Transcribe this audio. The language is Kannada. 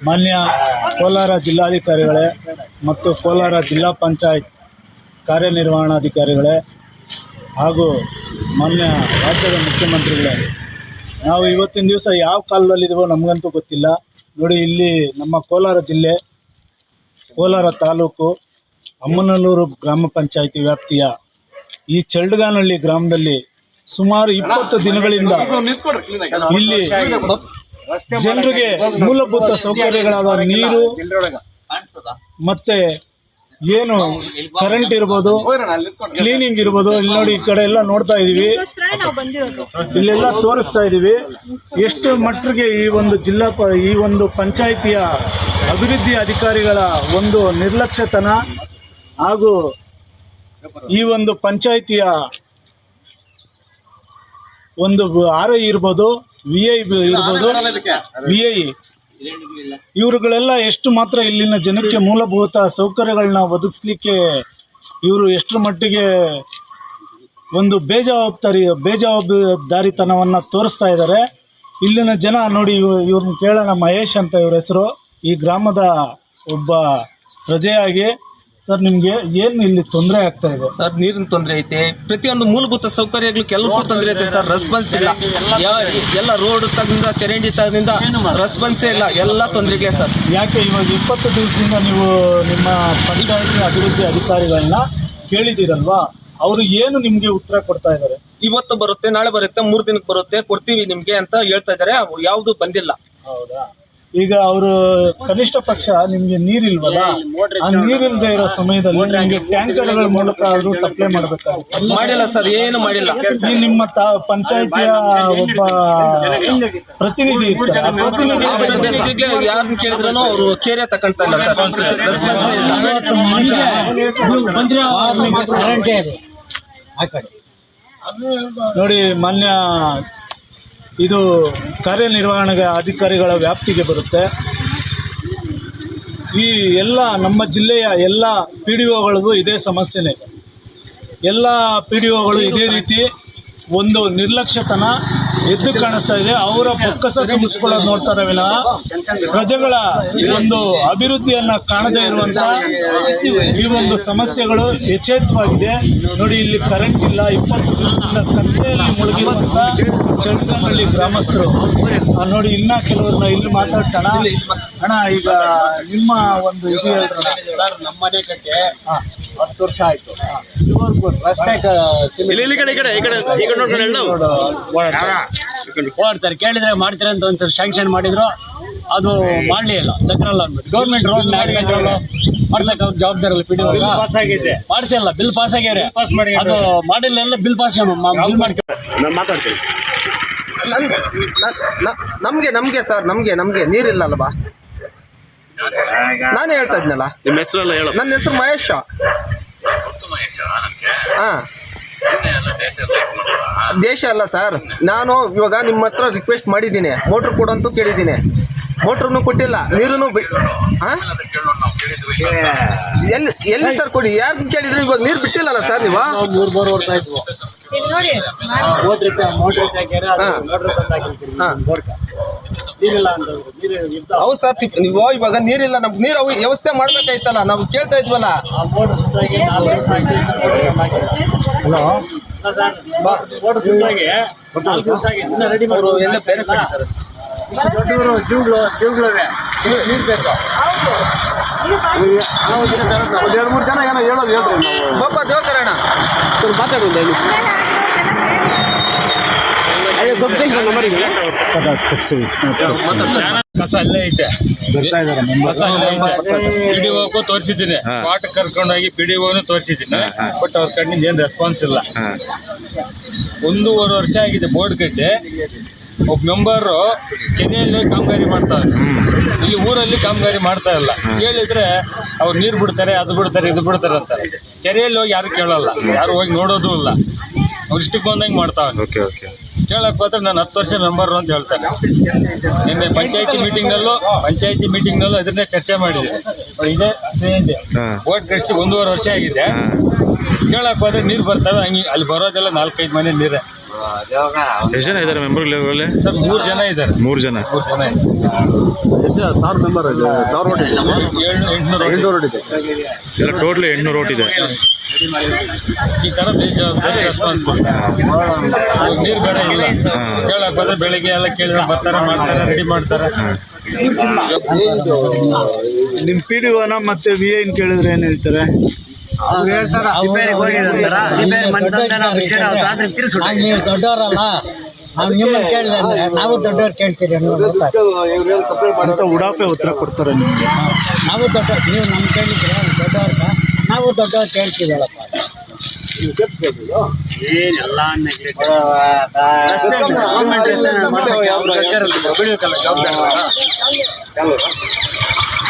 ಮಾನ್ಯ ಕೋಲಾರ ಜಿಲ್ಲಾಧಿಕಾರಿಗಳೇ ಮತ್ತು ಕೋಲಾರ ಜಿಲ್ಲಾ ಪಂಚಾಯತ್ ಕಾರ್ಯನಿರ್ವಹಣಾಧಿಕಾರಿಗಳೇ ಹಾಗೂ ಮಾನ್ಯ ರಾಜ್ಯದ ಮುಖ್ಯಮಂತ್ರಿಗಳೇ. ನಾವು ಇವತ್ತಿನ ದಿವಸ ಯಾವ ಕಾಲದಲ್ಲಿದ್ದೀವೋ ನಮಗಂತೂ ಗೊತ್ತಿಲ್ಲ. ನೋಡಿ, ಇಲ್ಲಿ ನಮ್ಮ ಕೋಲಾರ ಜಿಲ್ಲೆ, ಕೋಲಾರ ತಾಲೂಕು ಅಮ್ಮನಲ್ಲೂರು ಗ್ರಾಮ ಪಂಚಾಯಿತಿ ವ್ಯಾಪ್ತಿಯ ಈ ಚಳ್ಳಗಾನಹಳ್ಳಿ ಗ್ರಾಮದಲ್ಲಿ ಸುಮಾರು ಇಪ್ಪತ್ತು ದಿನಗಳಿಂದ ಇಲ್ಲಿ ಜನರಿಗೆ ಮೂಲಭೂತ ಸೌಕರ್ಯಗಳಾದ ನೀರು ಮತ್ತೆ ಏನು ಕರೆಂಟ್ ಇರ್ಬೋದು ಕ್ಲೀನಿಂಗ್ ಇರ್ಬೋದು ಇಲ್ಲಿ ನೋಡಿ ಈ ಕಡೆ ಎಲ್ಲ ನೋಡ್ತಾ ಇದೀವಿ. ನಾವು ಬಂದಿರೋದು. ಇಲ್ಲೆಲ್ಲ ತೋರಿಸ್ತಾ ಇದೀವಿ. ಎಷ್ಟು ಮಟ್ಟಿಗೆ ಈ ಒಂದು ಜಿಲ್ಲಾ ಪ ಈ ಒಂದು ಪಂಚಾಯಿತಿಯ ಅಭಿವೃದ್ಧಿ ಅಧಿಕಾರಿಗಳ ಒಂದು ನಿರ್ಲಕ್ಷ್ಯತನ ಹಾಗೂ ಈ ಒಂದು ಪಂಚಾಯಿತಿಯ ಒಂದು ಆರೋಗ್ಯ ಐ ಇರ್ಬೋದು. ವಿ ಐ ಇರ್ಬೋದು. ವಿ ಐ ಇವರುಗಳೆಲ್ಲ ಎಷ್ಟು ಮಾತ್ರ ಇಲ್ಲಿನ ಜನಕ್ಕೆ ಮೂಲಭೂತ ಸೌಕರ್ಯಗಳನ್ನ ಒದಗಿಸ್ಲಿಕ್ಕೆ ಇವರು ಎಷ್ಟರ ಮಟ್ಟಿಗೆ ಒಂದು ಬೇಜವಾಬ್ದಾರಿ ಬೇಜವಾಬ್ದಾರಿತನವನ್ನು ತೋರಿಸ್ತಾ ಇದ್ದಾರೆ ಇಲ್ಲಿನ ಜನ ನೋಡಿ ಇವ್- ಇವ್ರನ್ನ ಕೇಳೋಣ ಮಹೇಶ್ ಅಂತ ಇವ್ರ ಹೆಸರು. ಈ ಗ್ರಾಮದ ಒಬ್ಬ ಪ್ರಜೆಯಾಗಿ ಸರ್ ನಿಮಗೆ ಏನು ಇಲ್ಲಿ ತೊಂದರೆ ಆಗ್ತಾ ಇದೆ? ಸರ್ ನೀರಿನ ತೊಂದರೆ ಐತೆ. ಪ್ರತಿಯೊಂದು ಮೂಲಭೂತ ಸೌಕರ್ಯಗಳು ಕೆಲವು ತೊಂದರೆ ಐತೆ ಸರ್. ರೆಸ್ಪಾನ್ಸ್ ಇಲ್ಲ. ಯಾ- ಎಲ್ಲ ರೋಡ್ ತಗಿಂದ ಚರಂಡಿ ತಗಿಂದ ರೆಸ್ಪಾನ್ಸೇ ಇಲ್ಲ. ಎಲ್ಲ ತೊಂದರೆಗೆ ಸರ್. ಯಾಕೆ ಇವಾಗ ಇಪ್ಪತ್ತು ದಿವಸದಿಂದ ನೀವು ನಿಮ್ಮ ಪಂಚಾಯತಿ ಅಭಿವೃದ್ಧಿ ಅಧಿಕಾರಿಗಳನ್ನ ಕೇಳಿದ್ದೀರಲ್ವಾ? ಅವರು ಏನು ನಿಮಗೆ ಉತ್ತರ ಕೊಡ್ತಾ ಇದ್ದಾರೆ? ಇವತ್ತು ಬರುತ್ತೆ ನಾಳೆ ಬರುತ್ತೆ ಮೂರು ದಿನಕ್ಕೆ ಬರುತ್ತೆ ಕೊಡ್ತೀವಿ ನಿಮ್ಗೆ ಅಂತ ಹೇಳ್ತಾ ಇದ್ದಾರೆ. ಯಾವುದು ಬಂದಿಲ್ಲ. ಹೌದಾ? ಈಗ ಅವರು ಕನಿಷ್ಠ ಪಕ್ಷ ನಿಮಗೆ ನೀರಿಲ್ವಲ್ಲ? ಆ ನೀರಿಲ್ದೇ ಇರೋ ಸಮಯದಲ್ಲಿ ನಿಮ್ಗೆ ಟ್ಯಾಂಕರ್ಗಳ ಮೂಲಕ ಅವರು ಸಪ್ಲೈ ಮಾಡಬೇಕಾಗುತ್ತೆ ಮಾಡಿಲ್ಲ ಸರ್ ಏನು ಮಾಡಿಲ್ಲ. ಈ ನಿಮ್ಮ ತಾ ಪಂಚಾಯತಿಯ ಒಬ್ಬ ಪ್ರತಿನಿಧಿ ಇರ್ತಾರೆ. ಪ್ರತಿನಿಧಿ ಯಾರನ್ನ ಕೇಳಿದ್ರು ಅವರು ಕೇರೆ ತಗೊಳ್ತಾ ಇಲ್ಲ ಸರ್. ನೋಡಿ ಮಾನ್ಯ ಇದು ಕಾರ್ಯನಿರ್ವಹಣೆಗೆ ಅಧಿಕಾರಿಗಳ ವ್ಯಾಪ್ತಿಗೆ ಬರುತ್ತೆ. ಈ ಎಲ್ಲ ನಮ್ಮ ಜಿಲ್ಲೆಯ ಎಲ್ಲ ಪಿ ಡಿ ಒಗಳಿಗೂ ಇದೇ ಸಮಸ್ಯೆನೇ. ಎಲ್ಲ ಪಿ ಡಿ ಒಗಳು ಇದೇ ರೀತಿ ಒಂದು ನಿರ್ಲಕ್ಷ್ಯತನ ಎದ್ದು ಕಾಣಿಸ್ತಾ ಇದೆ. ಅವರ ಪೊಕ್ಕಸ ತುಂಬಿಸ್ಕೊಳ್ಳೋದು ನೋಡ್ತಾರೆ ವಿನ ಪ್ರಜೆಗಳ ಒಂದು ಅಭಿವೃದ್ಧಿಯನ್ನ ಕಾಣದೇ ಇರುವಂತ ಈ ಒಂದು ಸಮಸ್ಯೆಗಳು ಯಥೇಚ್ಛವಾಗಿದೆ. ನೋಡಿ ಇಲ್ಲಿ ಕರೆಂಟ್ ಇಲ್ಲ. ಇಪ್ಪತ್ತು ದಿವಸದಿಂದ ಕತ್ತೆಯಲ್ಲಿ ಮುಳುಗಿರುವಂತ ಚಂದ್ರನಹಳ್ಳಿ ಗ್ರಾಮಸ್ಥರು. ನೋಡಿ ಇನ್ನ ಕೆಲವರನ್ನ ಇಲ್ಲಿ ಮಾತಾಡ್ಸೋಣ. ಅಣ್ಣ ಈಗ ನಿಮ್ಮ ಒಂದು ಇದು ನಮ್ಮನೆ ಸರ್ ನಮ್ಮ ಮನೆ ಕಟ್ಟೆ. ಹತ್ತು ವರ್ಷ ಆಯ್ತು. ಇದುವರೆಗೂ ರಸ್ತೆ ಸರ್ ಕೇಳಿದ್ರೆ ಮಾಡ್ತಾರೆ ಅಂತ ಒಂದ್ಸರಿ ಸ್ಯಾಂಕ್ಷನ್ ಮಾಡಿದ್ರು. ಅದು ಮಾಡ್ಲಿ ಇಲ್ಲ. ತಗ್ರಲ್ಲ ಅಂದ್ಬಿಟ್ಟು. ಗೌರ್ಮೆಂಟ್ ರೋಡ್ ಮಾಡ್ಸಕ್ ಅವ್ರ ಜವಾಬ್ದಾರಿ ಪಿ ಡಿ ಪಾಸ್ ಆಗಿದೆ ಮಾಡಿಸಿಲ್ಲ ಬಿಲ್ ಪಾಸ್ ಮಾಡಿ ಅದು ಮಾಡಿಲ್ಲ ಎಲ್ಲ ಬಿಲ್ ಪಾಸ್ ಬಿಲ್ ಮಾಡ್ಕೊಂಡು ನಮ್ಗೆ ನಮ್ಗೆ ಸರ್ ನಮ್ಗೆ ನಮ್ಗೆ ನೀರಿಲ್ಲ ಅಲ್ವಾ ನಾನೇ ಹೇಳ್ತಾ ಇದ್ನಲ್ಲ. ನಿಮ್ಮ ಹೆಸರೆಲ್ಲ ಹೇಳು. ನನ್ನ ಹೆಸರು ಮಹೇಶ. ಹಾ. ದೇಶ ಅಲ್ಲ ಸರ್. ನಾನು ಇವಾಗ ನಿಮ್ಮ ಹತ್ರ ರಿಕ್ವೆಸ್ಟ್ ಮಾಡಿದ್ದೀನಿ. ಮೋಟ್ರ್ ಕೊಡು ಅಂತೂ ಕೇಳಿದ್ದೀನಿ. ಮೋಟ್ರನ್ನು ಕೊಟ್ಟಿಲ್ಲ. ನೀರನ್ನು ಬಿ ಹಾಂ ಎಲ್ಲಿ ಎಲ್ಲಿ ಸರ್ ಕೊಡಿ? ಯಾರು ಕೇಳಿದ್ರು ಇವಾಗ ನೀರು ಬಿಟ್ಟಿಲ್ಲಲ್ಲ ಸರ್ ನೀವು? ಮೂರು ಬೋರ್ ಓಡ್ತಾ ಇದ್ವು. ನೀರು ಹೌದು ಸರ್ ತಿಪ್- ನೀವು ಇವಾಗ ನೀರಿಲ್ಲ. ನಮ್ಗೆ ನೀರು ಅವು ವ್ಯವಸ್ಥೆ ಮಾಡ್ಬೇಕಾಯ್ತಲ್ಲ. ನಾವು ಕೇಳ್ತಾ ಇದ್ವಲ್ಲ. ದೊಡ್ಡವರು ಜೀವಗಳು ಜೀವಗಳವೆ. ನೀರು ಬೇಕು ಎರಡು ಮೂರು ಜನ ಏನೋ ಹೇಳೋದು ಹೇಳ್ರಿ ನಾವು. ಬಾಪ ದೇವಕರಣ. ಮಾತಾಡೋದು ಹೇಳಿ ಅಯ್ಯೋ ಸ್ವಲ್ಪ ನಂಬರ್ ಇದೆ ಕಸ ಅಲ್ಲೇ ಐತೆ ಕಸ ಅಲ್ಲೇ ಐತೆ ಪಿ ಡಿ ಓಗೂ ತೋರಿಸಿದ್ದೀನಿ. ಸ್ಪಾಟ್ ಕರ್ಕೊಂಡೋಗಿ ಪಿ ಡಿ ಓನು ತೋರಿಸಿದ್ದೀನಿ. ಬಟ್ ಅವ್ರ ಕಣ್ಣಿಂದ ಏನು ರೆಸ್ಪಾನ್ಸ್ ಇಲ್ಲ. ಒಂದೂವರೆ ವರ್ಷ ಆಗಿದೆ ಬೋರ್ಡ್ ಕಟ್ಟಿ. ಒಬ್ಬ ಮೆಂಬರು ಕೆರೆಯಲ್ಲಿ ಕಾಮಗಾರಿ ಮಾಡ್ತಾರೆ ಇಲ್ಲಿ ಊರಲ್ಲಿ ಕಾಮಗಾರಿ ಮಾಡ್ತಾ ಇಲ್ಲ. ಕೇಳಿದ್ರೆ ಅವ್ರು ನೀರು ಬಿಡ್ತಾರೆ ಅದು ಬಿಡ್ತಾರೆ ಇದು ಬಿಡ್ತಾರೆ ಅಂತಾರೆ. ಕೆರೆಯಲ್ಲಿ ಹೋಗಿ ಯಾರು ಕೇಳಲ್ಲ. ಯಾರು ಹೋಗಿ ನೋಡೋದು ಇಲ್ಲ. ಅವ್ರು ಇಷ್ಟಕ್ಕೆ ಬಂದಂಗೆ ಮಾಡ್ತಾವೆ ಓಕೆ ಓಕೆ. ಕೇಳಕ್ ಹೋದ್ರೆ ನಾನು ಹತ್ತು ವರ್ಷ ಮೆಂಬರ್ ಅಂತ ಹೇಳ್ತಾನೆ ನಿನ್ನೆ ಪಂಚಾಯತಿ ಮೀಟಿಂಗ್ನಲ್ಲೂ ಪಂಚಾಯತಿ ಮೀಟಿಂಗ್ನಲ್ಲೂ ಅದನ್ನೇ ಚರ್ಚೆ ಮಾಡಿದೆ. ಇದೆ ಇದೆ ಓಟ್ ಕಳಿಸಿ ಒಂದೂವರೆ ವರ್ಷ ಆಗಿದೆ. ಕೇಳಕ್ ಹೋದ್ರೆ ನೀರು ಬರ್ತವೆ ಹಂಗೆ ಅಲ್ಲಿ ಬರೋದೆಲ್ಲ ನಾಲ್ಕೈದು ಮನೆ ನೀರೇ. ಎಷ್ಟು ಜನ ಇದ್ದಾರೆ ಮೆಂಬರ್ಗಳಲ್ಲಿ ಸರ್ ಮೂರು ಜನ ಇದ್ದಾರೆ. ಮೂರು ಜನ. ಮೂರು ಜನ ಸಾವಿರ ಮೆಂಬರ್ ಇದೆ. ಸಾವಿರ ಓಟ್ ಇದೆ. ಎಂಟುನೂರು ಓಟ್ ಇದೆ. ಎಲ್ಲ ಟೋಟ್ಲಿ ಎಂಟುನೂರು ಓಟ್ ಇದೆ. ಈ ತರ ಬೇಜವಾಬ್ದಾರಿ ರೆಸ್ಪಾನ್ಸ್ ಕೊಡ್ತಾರೆ ಇವಾಗ ನೀರು ಬೇಡ ಇಲ್ಲ. ಕೇಳಕ್ ಬಂದ್ರೆ ಬೆಳಿಗ್ಗೆ ಎಲ್ಲ ಕೇಳಿದ್ರೆ ಬರ್ತಾರೆ ಮಾಡ್ತಾರೆ ರೆಡಿ ಮಾಡ್ತಾರೆ. ನಿಮ್ಮ ಪಿ ಡಿ ಓನ ಮತ್ತು ವಿ ಐನ್ ಕೇಳಿದ್ರೆ ಏನು ಹೇಳ್ತಾರೆ? ನೀವು ದೊಡ್ಡವರಲ್ಲ ನಾವು ನಿಮ್ಮನ್ನು ಅಂದ್ರೆ ನಾವು ದೊಡ್ಡವ್ರು ಕೇಳ್ತೀರಿ. ಅಂತ ಉಡಾಫೆ ಉತ್ತರ ಕೊಡ್ತಾರೆ ನಿಮಗೆ. ನಾವು ದೊಡ್ಡ ನೀವು ನಮ್ಮ ಕೇಳಿದ್ರೆ ದೊಡ್ಡವ್ರನ್ನ ನಾವು ದೊಡ್ಡವ್ರು ಕೇಳ್ತೀವಲ್ಲಪ್ಪ. ನಂಬರ್